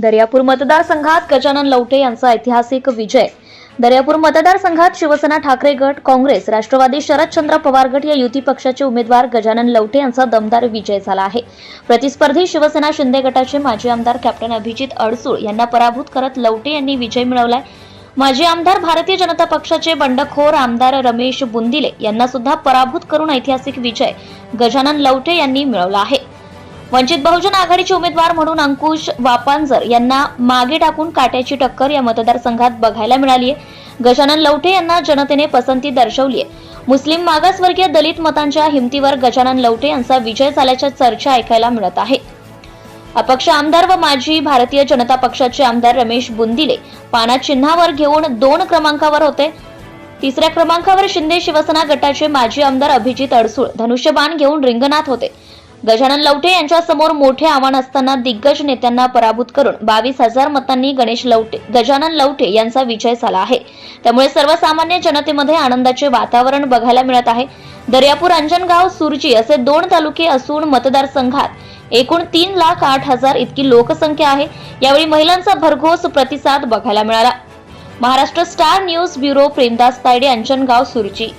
दर्यापूर मतदारसंघात गजानन लवटे यांचा ऐतिहासिक विजय. दर्यापूर मतदारसंघात शिवसेना ठाकरे गट काँग्रेस राष्ट्रवादी शरदचंद्र पवार गट या युती पक्षाचे उमेदवार गजानन लवटे यांचा दमदार विजय झाला आहे. प्रतिस्पर्धी शिवसेना शिंदे गटाचे माजी आमदार कॅप्टन अभिजित अडसूळ यांना पराभूत करत लवटे यांनी विजय मिळवलाय. माजी आमदार भारतीय जनता पक्षाचे बंडखोर आमदार रमेश बुंदिले यांना सुद्धा पराभूत करून ऐतिहासिक विजय गजानन लवटे यांनी मिळवला आहे. वंचित बहुजन आघाडीचे उमेदवार म्हणून अंकुश वापांजर यांना मागे टाकून काट्याची टक्कर या मतदारसंघात बघायला मिळाली आहे गजानन लवटे यांना जनतेने पसंती दर्शवली आहे मुस्लिम मागासवर्गीय दलित मतांच्या हिमतीवर गजानन लवटे यांचा विजय झाल्याच्या चर्चा ऐकायला मिळत आहे. अपक्ष आमदार व माजी भारतीय जनता पक्षाचे आमदार रमेश बुंदिले पाना चिन्हावर घेऊन दोन क्रमांकावर होते. तिसऱ्या क्रमांकावर शिंदे शिवसेना गटाचे माजी आमदार अभिजित अडसूळ धनुष्यबाण घेऊन रिंगणात होते. गजानन लवटे यांच्या समोर मोठे आव्हान असताना दिग्गज नेत्यांना पराभूत करून बावीस हजार मतांनी गणेश लवटे गजानन लवटे यांचा विजय झाला आहे. त्यामुळे सर्वसामान्य जनतेमध्ये आनंदाचे वातावरण बघायला मिळत आहे. दर्यापूर अंजनगाव सुरजी असे दोन तालुके असून मतदारसंघात एकूण तीन लाख आठ हजार इतकी लोकसंख्या आहे. यावेळी महिलांचा भरघोस प्रतिसाद बघायला मिळाला. Maharashtra star news bureau Premdas Tayde Anjangaon Surji.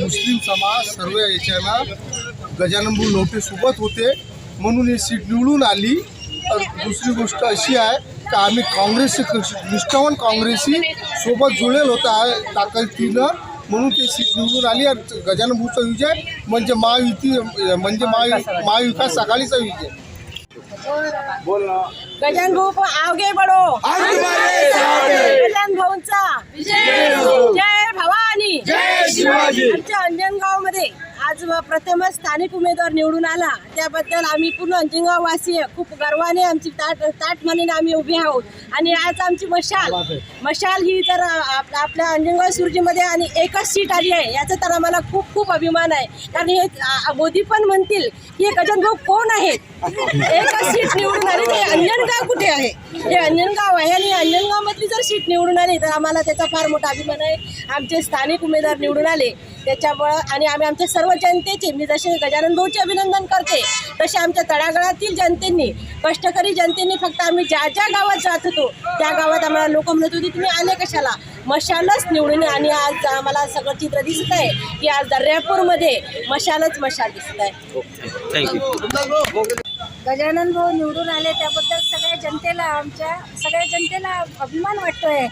मुस्लिम समाज सर्व याच्याला गजाननभाऊ नोटे सोबत होते. म्हणून ही सीट निवडून आली. तर दुसरी गोष्ट अशी आहे का आम्ही काँग्रेसचे निष्ठावान काँग्रेसी सोबत जुळेल होता ताकदीनं. म्हणून ते सीट निवडून आली आणि गजाननभाऊचा विजय म्हणजे महायुती म्हणजे महा महाविकास आघाडीचा विजय. गजान भाऊ आगे बढ़ो गजान भाऊंचा. जय भवानी. आमच्या अंजनगावमध्ये आज प्रथम स्थानिक उमेदवार निवडून आला. त्याबद्दल आम्ही पूर्ण अंजनगाव खूप गर्वाने आमची ताट ताट म्हणून आम्ही उभे आहोत. आणि आज आमची मशाल मशाल ही तर आप- आपल्या अंजनगाव सुरजीमध्ये आणि एकच सीट आली आहे याचा तर आम्हाला खूप खूप अभिमान आहे. कारण हे मोदी पण म्हणतील की गजन भाऊ कोण आहेत? एकच सीट निवडून आली ते अंजनगाव कुठे आहे? हे अंजनगाव आहे आणि अंजनगावमधली जर सीट निवडून आली तर आम्हाला त्याचा फार मोठा अभिमान आहे. आमचे स्थानिक उमेदवार निवडून आले. त्याच्यामुळं आणि आम्ही आमच्या सर्व जनतेचे मी जसे गजानन भाऊचे अभिनंदन करते तसे आमच्या तळागाळातील जनतेने कष्टकरी जनतेने फक्त आम्ही ज्या ज्या गावात जात होतो त्या गावात आम्हाला लोक म्हणत होती तुम्ही आले कशाला? मशालच निवडून आणि आज आम्हाला सगळं चित्र दिसत आहे की आज दर्यापूरमध्ये मशालच मशाल दिसत आहे. गजानन भाऊ निवडून आले त्याबद्दल सगळ्या जनतेला आमच्या सगळ्या जनतेला अभिमान वाटतोय.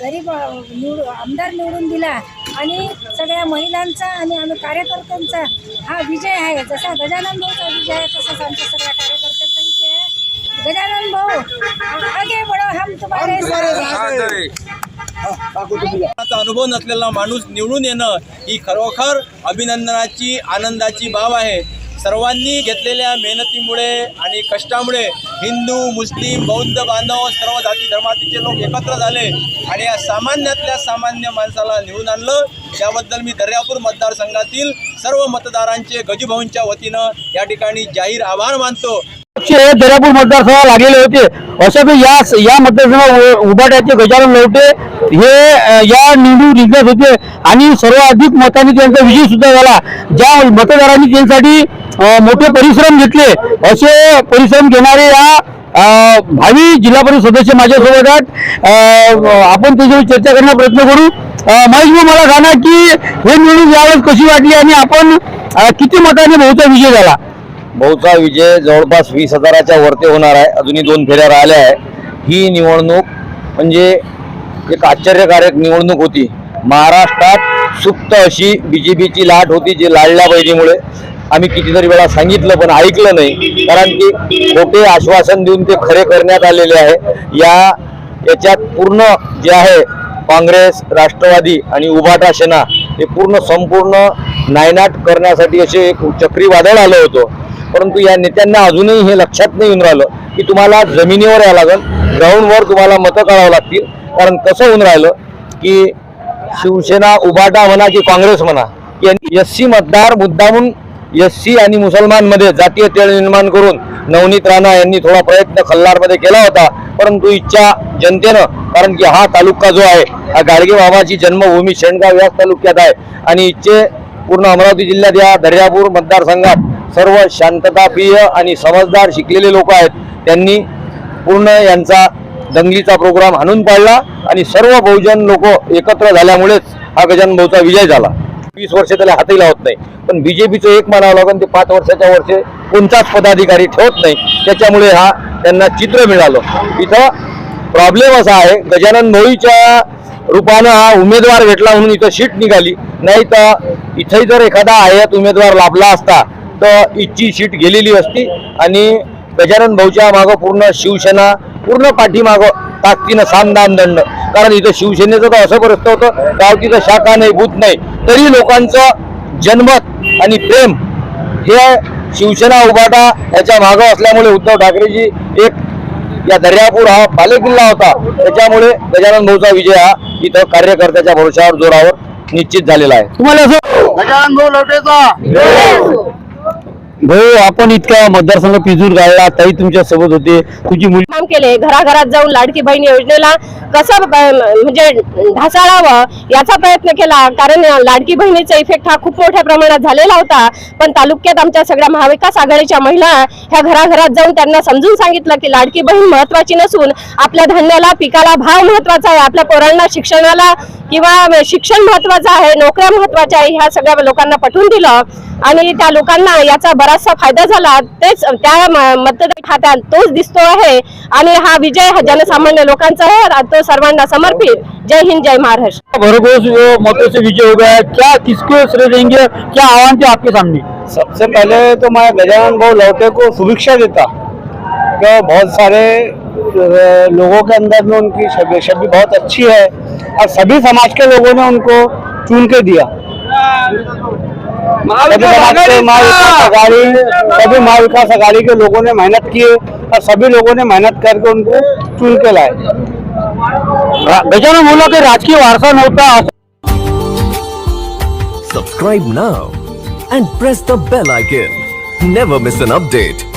गरीब निवड आमदार निवडून दिला. आणि सगळ्या महिलांचा आणि आम्ही कार्यकर्त्यांचा हा विजय आहे. जसा गजानन भाऊचा विजय आहे तसाच आमच्या सगळ्या कार्यकर्त्यांचा विजय आहे. गजानन भाऊ आगे बढो हम हैं. चा अनुभव नसलेला माणूस निवडून येणं ही खरोखर अभिनंदनाची आनंदाची बाब आहे. सर्वांनी घेतलेल्या मेहनतीमुळे आणि कष्टामुळे हिंदू मुस्लिम बौद्ध बांधव सर्व जाती धर्मातीचे लोक एकत्र झाले आणि या सामान्यातल्या सामान्य माणसाला निवडून आणलं. त्याबद्दल मी दर्यापूर मतदारसंघातील सर्व मतदारांचे गजूभाऊंच्या वतीनं या ठिकाणी जाहीर आभार मानतो. हे दर्यापूर मतदारसंघात लागलेले होते. अशा की या या मतदारसंघात उभाट्याचे गजानन लवटे हे या निवडून जिंकत होते आणि सर्वाधिक मताने त्यांचा विजय सुद्धा झाला. ज्या मतदारांनी त्यांच्यासाठी मोठे परिश्रम घेतले असे परिश्रम घेणारे या भावी जिल्हा परिषद सदस्य माझ्यासोबत आहेत. आपण त्याच्यावर चर्चा करण्याचा प्रयत्न करू. महेश भाऊ मला सांगा की हे निवडणूक यावेळेस कशी वाटली आणि आपण किती मताने भाऊचा विजय झाला? भाऊचा विजय जवळपास वीस हजाराच्या वरती होणार आहे. अजूनही दोन फेऱ्या राहिल्या आहे. ही निवडणूक म्हणजे एक आश्चर्यकारक निवडणूक होती. महाराष्ट्रात सुप्त अशी बी जे पीची लाट होती जी लाडल्या बहिणीमुळे. आम्ही कितीतरी वेळा सांगितलं पण ऐकलं नाही. कारण की खोटे आश्वासन देऊन ते खरे करण्यात आलेले आहे. या याच्यात पूर्ण जे आहे काँग्रेस राष्ट्रवादी आणि उभाटा सेना हे पूर्ण संपूर्ण नायनाट करण्यासाठी असे एक चक्रीवादळ आलं होतं. परंतु या नेत्यांना अजूनही हे लक्षात नाही येऊन राहिलं की तुम्हाला जमिनीवर यावं लागेल ग्राउंडवर तुम्हाला मतं काढावं लागतील. कारण कसं होऊन राहिलं की शिवसेना उभाटा म्हणा की काँग्रेस म्हणा की एस सी मतदार मुद्दामून एस सी आणि मुसलमानमध्ये जातीय तेळ निर्माण करून नवनीत राणा यांनी थोडा प्रयत्न खल्लारमध्ये केला होता. परंतु इच्छा जनतेनं कारण की हा तालुका जो आहे हा गाडगे बाबाची जन्मभूमी शेणगाव याच तालुक्यात आहे. आणि इच्छे पूर्ण अमरावती जिल्ह्यात या दर्यापूर मतदारसंघात सर्व शांतताप्रिय आणि समजदार शिकलेले लोक आहेत. त्यांनी पूर्ण यांचा दंगलीचा प्रोग्राम हाणून पाडला आणि सर्व बहुजन लोक एकत्र झाल्यामुळेच हा गजानन भाऊचा विजय झाला. वीस वर्ष त्याला हाती लावत नाही. पण बीजेपीचं एक म्हणावं लागून ते पाच वर्षाच्या वर्षे कोणताच पदाधिकारी ठेवत नाही. त्याच्यामुळे हा त्यांना चित्र मिळालं. इथं प्रॉब्लेम असा आहे गजानन भोईच्या रूपानं हा उमेदवार भेटला म्हणून इथं सीट निघाली. नाही तर इथंही जर एखादा आयात उमेदवार लाभला असता तर इथची सीट गेलेली असती. आणि गजानन भाऊच्या मागं पूर्ण शिवसेना पूर्ण पाठीमागं ताकदीनं सामदान दंड. कारण इथं शिवसेनेचं तर असं परिस्थिती होतं गाव तिथं शाखा नाही भूत नाही. तरी लोकांचं जनमत आणि प्रेम हे शिवसेना उभाटा याच्या मागं असल्यामुळे उद्धव ठाकरेजी एक या दर्यापूर हा बालेकिल्ला होता. त्याच्यामुळे गजानन भाऊचा विजय हा इथं कार्यकर्त्याच्या भरोशावर जोरावर निश्चित झालेला आहे. तुम्हाला असं गजानन भाऊ लवटेचा भाऊ आपण इतका मतदारसंघ पिजूर गाळला ताई तुमच्यासोबत होते. तुझी मुली काम केले घराघरात जाऊन लाडकी बहीण योजनेला कसं म्हणजे ढासाळावं याचा प्रयत्न केला. कारण लाडकी बहिणीचा इफेक्ट हा खूप मोठ्या प्रमाणात झालेला होता. पण तालुक्यात आमच्या सगळ्या महाविकास आघाडीच्या महिला ह्या घराघरात जाऊन त्यांना समजून सांगितलं की लाडकी बहीण महत्वाची नसून आपल्या धान्याला पिकाला भाव महत्त्वाचा आहे. आपल्या पोरांना शिक्षणाला किंवा शिक्षण महत्वाचं आहे नोकऱ्या महत्त्वाच्या आहे ह्या सगळ्या लोकांना पटवून दिलं. आणि त्या लोकांना याचा बराचसा फायदा झाला. तेच त्या म- मतदार खात्यात तोच दिसतो आहे. आणि हा विजय हा जनसामान्य लोकांचा आहे तो सर्वांना समर्पित. जय हिंद जय महाराष्ट्र. भरघोस मतों से विजय हो गया है। क्या किसको श्रेय देंगे? क्या आह्वान थे आपके सामने? सबसे पहले तो मैं गजानन भाव लौटे को शुभेच्छा देता। कि बहुत सारे लोगों के अंदर में उनकी छवि छवि बहुत अच्छी है। और सभी समाज के लोगों ने उनको चुन के दिया। महाविकास सभी महाविकास अघाड़ी के लोगों ने मेहनत की और सभी लोगों ने मेहनत करके उनको चुन के लाए गजानन बोला की राजकीय वारसा नव्हता Subscribe now and press the bell icon. Never miss an update.